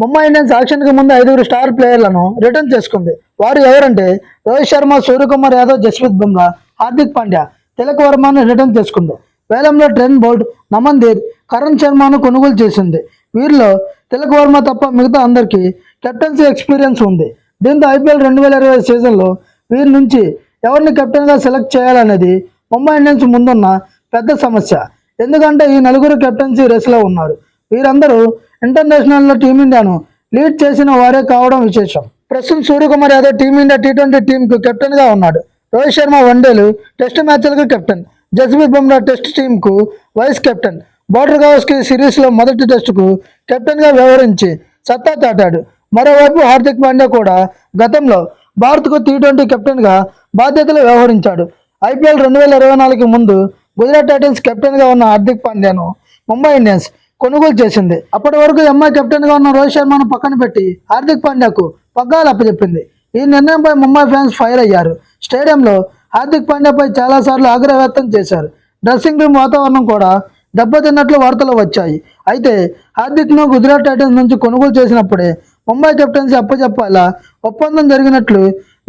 Mumbai Indians ఆక్షన్కి ముందు ఐదుగురు star ప్లేయర్లను return చేసుకుంది. వారు ఎవరంటే రోహిత్ శర్మ సూర్యకుమార్ యాదవ్ జస్ప్రీత్ బుమ్రా హార్దిక్ పాండ్యా తిలక్ వర్మను రిటర్న్ చేసుకుంది. వేలంలో ట్రెండ్ బోల్ట్ నమన్దీర్ కరణ్ శర్మను కొనుగోలు చేసింది. వీరిలో తిలక్ వర్మ తప్ప మిగతా అందరికీ కెప్టెన్సీ ఎక్స్పీరియన్స్ ఉంది. దీంతో ఐపీఎల్ రెండు వేల ఇరవై సీజన్లో వీరి నుంచి ఎవరిని కెప్టెన్గా సెలెక్ట్ చేయాలనేది ముంబై ఇండియన్స్ ముందున్న పెద్ద సమస్య. ఎందుకంటే ఈ నలుగురు కెప్టెన్సీ రేసులో ఉన్నారు. వీరందరూ ఇంటర్నేషనల్లో టీమిండియాను లీడ్ చేసిన వారే కావడం విశేషం. ప్రస్తుతం Suryakumar Yadav team India T twenty టీంకు కెప్టెన్గా ఉన్నాడు. రోహిత్ శర్మ వన్డేలు టెస్ట్ మ్యాచ్లకు కెప్టెన్. జస్బీర్ బుమ్రా టెస్ట్ టీంకు వైస్ కెప్టెన్. బోర్డర్ గవస్కి సిరీస్లో మొదటి టెస్టుకు కెప్టెన్గా వ్యవహరించి సత్తా చాటాడు. మరోవైపు హార్దిక్ పాండ్యా కూడా గతంలో భారత్కు టీ ట్వంటీ కెప్టెన్గా బాధ్యతలు వ్యవహరించాడు. ఐపీఎల్ రెండు వేల ఇరవై నాలుగు ముందు గుజరాత్ టైటిల్స్ కెప్టెన్గా ఉన్న హార్దిక్ పాండ్యాను ముంబై ఇండియన్స్ కొనుగోలు చేసింది. అప్పటి వరకు ఎంఐ కెప్టెన్గా ఉన్న రోహిత్ శర్మను పక్కన పెట్టి హార్దిక్ పాండ్యాకు పగ్గాలు అప్పచెప్పింది. ఈ నిర్ణయంపై ముంబై ఫ్యాన్స్ ఫైర్ అయ్యారు. స్టేడియంలో హార్దిక్ పాండ్యాపై చాలాసార్లు ఆగ్రహ వ్యక్తం చేశారు. డ్రెస్సింగ్ రూమ్ వాతావరణం కూడా దెబ్బతిన్నట్లు వార్తలు వచ్చాయి. అయితే హార్దిక్ను గుజరాత్ టైటన్స్ నుంచి కొనుగోలు చేసినప్పుడే ముంబై కెప్టెన్సీ అప్పచెప్పాలా ఒప్పందం జరిగినట్లు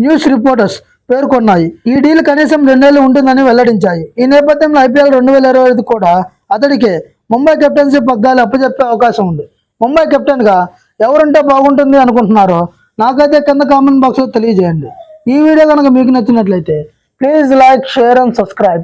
న్యూస్ రిపోర్టర్స్ పేర్కొన్నాయి. ఈ డీల్ కనీసం రెండేళ్ళు ఉంటుందని వెల్లడించాయి. ఈ నేపథ్యంలో ఐపీఎల్ రెండు వేల ఇరవై ఐదు కూడా అతడికే ముంబై కెప్టెన్సీ పగ్గాలు అప్పచెప్పే అవకాశం ఉంది. ముంబై కెప్టెన్గా ఎవరుంటే బాగుంటుంది అనుకుంటున్నారో నాకైతే కింద కామెంట్ బాక్స్లో తెలియజేయండి. ఈ వీడియో కనుక మీకు నచ్చినట్లయితే please like share and subscribe